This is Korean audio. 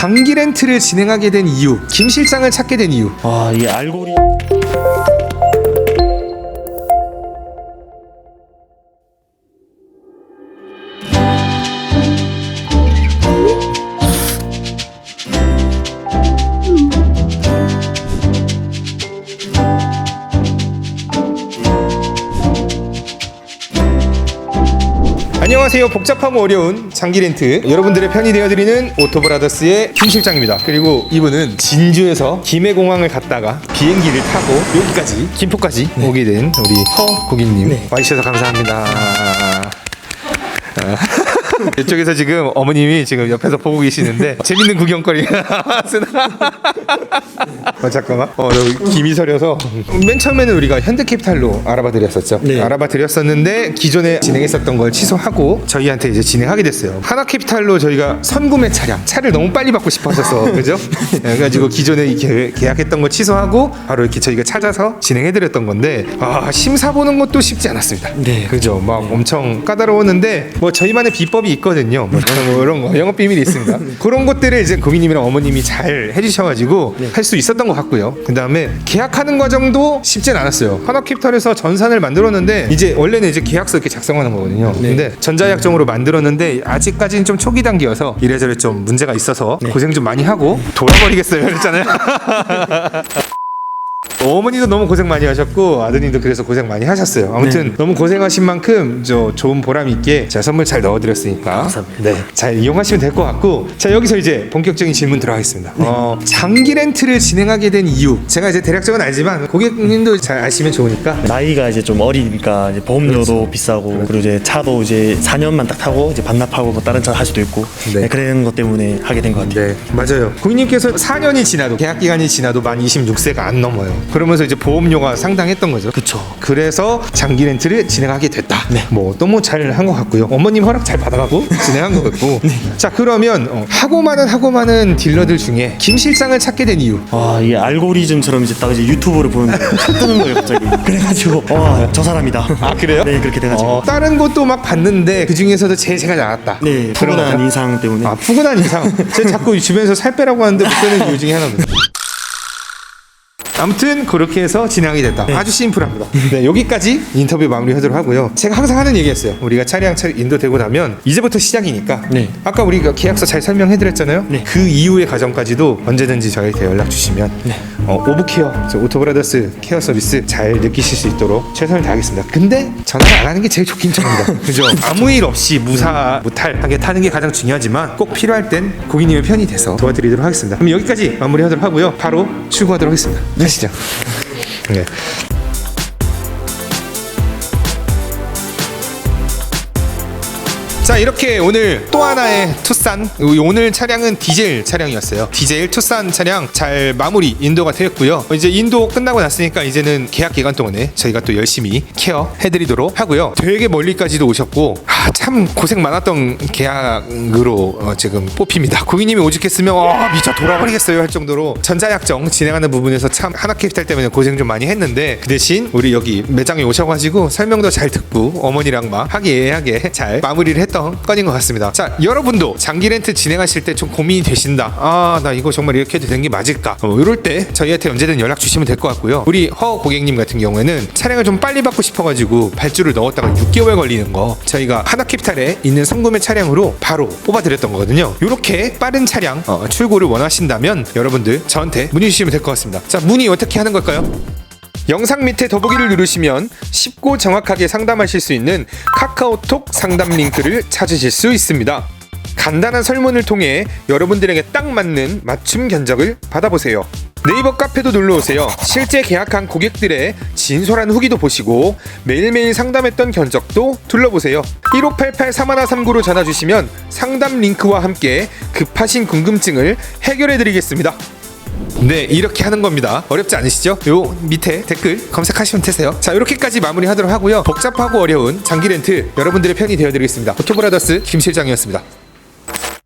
장기 렌트를 진행하게 된 이유, 김 실장을 찾게 된 이유. 아, 이 알고리 안녕하세요. 복잡하고 어려운 장기 렌트 여러분들의 편이 되어드리는 오토브라더스의 김 실장입니다. 그리고 이분은 진주에서 김해공항을 갔다가 비행기를 타고 여기까지 김포까지 오게 된 우리 허 고객님 와주셔서 감사합니다. 아, 이쪽에서 지금 어머님이 지금 옆에서 보고 계시는데 재밌는 구경거리. 어, 잠깐만. 어, 여기 김이 서려서 맨 처음에는 우리가 현대캐피탈로 알아봐 드렸었죠. 네. 알아봐 드렸었는데 기존에 진행했었던 걸 취소하고 저희한테 이제 진행하게 됐어요. 하나캐피탈로 저희가 선구매 차량 차를 너무 빨리 받고 싶어서 그죠? 네, 그래가지고 기존에 이 계- 계약했던 거 취소하고 바로 이렇게 저희가 찾아서 진행해 드렸던 건데 아 심사 보는 것도 쉽지 않았습니다. 네. 그죠? 막 엄청 까다로웠는데 뭐 저희만의 비법이 있거든요. 뭐 이런 거, 이런 거 영업 비밀이 있습니다. 그런 것들을 이제 고객님이랑 어머님이 잘 해주셔가지고 할 수 있었던 것 같고요. 그 다음에 계약하는 과정도 쉽진 않았어요. 하나캐피탈에서 전산을 만들었는데 이제 원래는 이제 계약서 이렇게 작성하는 거거든요. 근데 전자약정으로 만들었는데 아직까지는 좀 초기 단계여서 이래저래 좀 문제가 있어서 고생 좀 많이 하고 돌아버리겠어요. 그랬잖아요. 어머니도 너무 고생 많이 하셨고 아드님도 그래서 고생 많이 하셨어요. 아무튼 네. 너무 고생하신 만큼 저 좋은 보람 있게 제가 선물 잘 넣어드렸으니까 감사합니다. 네, 잘 이용하시면 될 것 같고 자 여기서 이제 본격적인 질문 들어가겠습니다. 네. 어, 장기 렌트를 진행하게 된 이유 제가 이제 대략적은 알지만 고객님도 잘 아시면 좋으니까 나이가 이제 좀 어리니까 이제 보험료도 비싸고 그리고 이제 차도 이제 4년만 딱 타고 이제 반납하고 뭐 다른 차 할 수도 있고 네. 네. 그런 것 때문에 하게 된 것 같아요. 네, 맞아요. 고객님께서 4년이 지나도 계약 기간이 지나도 만 26세가 안 넘어요. 그러면서 이제 보험료가 상당했던 거죠. 그쵸. 그래서 장기 렌트를 진행하게 됐다. 네. 뭐 너무 잘 한 것 같고요. 어머님 허락 잘 받아가고 진행한 것 같고. 네. 자 그러면 어, 하고 많은 하고 많은 딜러들 중에 김 실장을 찾게 된 이유. 아, 이 알고리즘처럼 이제 딱 이제 유튜브를 보는데 탁 뜨는 거예요, 갑자기. 그래가지고 와, 저 사람이다. 아 그래요? 네, 그렇게 돼가지고. 어, 다른 것도 막 봤는데 그 중에서도 제일 제가 나왔다. 네, 그런 푸근한 거죠? 인상 때문에. 아 푸근한 인상. 제가 자꾸 주변에서 살 빼라고 하는데 못 빼는 이유 중에 하나입니다. 아무튼 그렇게 해서 진행하게 됐다. 아주 심플합니다. 네, 여기까지 인터뷰 마무리하도록 하고요. 제가 항상 하는 얘기였어요. 우리가 차량 차 인도되고 나면 이제부터 시작이니까. 네. 아까 우리가 계약서 잘 설명해드렸잖아요. 네. 그 이후의 과정까지도 언제든지 저희한테 연락 주시면 어, 오브케어, 저 오토브라더스 케어 서비스 잘 느끼실 수 있도록 최선을 다하겠습니다. 근데 전화를 안 하는 게 제일 좋긴 좋습니다. 그죠? 아무 일 없이 무사 무탈하게 타는 게 가장 중요하지만 꼭 필요할 땐 고객님의 편이 돼서 도와드리도록 하겠습니다. 그럼 여기까지 마무리하도록 하고요. 바로 출고하도록 하겠습니다. 가시죠. 네. 자 이렇게 오늘 또 하나의 투싼 오늘 차량은 디젤 차량이었어요 디젤 투싼 차량 잘 마무리 인도가 되었고요 이제 인도 끝나고 났으니까 이제는 계약 기간 동안에 저희가 또 열심히 케어 해드리도록 하고요 되게 멀리까지도 오셨고 아, 참 고생 많았던 계약으로 어, 지금 뽑힙니다 고객님이 오죽했으면 와 미쳐 돌아버리겠어요 할 정도로 전자약정 진행하는 부분에서 참 하나캐피탈 때문에 고생 좀 많이 했는데 그 대신 우리 여기 매장에 오셔가지고 설명도 잘 듣고 어머니랑 막 화기애애하게 잘 마무리를 했던 건인 것 같습니다. 자, 여러분도 장기 렌트 진행하실 때 좀 고민이 되신다. 아, 나 이거 정말 이렇게 해도 되는 게 맞을까? 어, 이럴 때 저희한테 언제든 연락 주시면 될 것 같고요. 우리 허 고객님 같은 경우에는 차량을 좀 빨리 받고 싶어가지고 발주를 넣었다가 6개월 걸리는 거 저희가 하나캐피탈에 있는 성구매 차량으로 바로 뽑아드렸던 거거든요. 이렇게 빠른 차량 어, 출고를 원하신다면 여러분들 저한테 문의 주시면 될 것 같습니다. 자, 문의 어떻게 하는 걸까요? 영상 밑에 더보기를 누르시면 쉽고 정확하게 상담하실 수 있는 카카오톡 상담 링크를 찾으실 수 있습니다. 간단한 설문을 통해 여러분들에게 딱 맞는 맞춤 견적을 받아보세요. 네이버 카페도 놀러 오세요. 실제 계약한 고객들의 진솔한 후기도 보시고 매일매일 상담했던 견적도 둘러보세요. 1588-3139로 전화 주시면 상담 링크와 함께 급하신 궁금증을 해결해 드리겠습니다. 네 이렇게 하는 겁니다 어렵지 않으시죠? 요 밑에 댓글 검색하시면 되세요 자 이렇게까지 마무리하도록 하고요 복잡하고 어려운 장기 렌트 여러분들의 편이 되어드리겠습니다 오토브라더스 김 실장이었습니다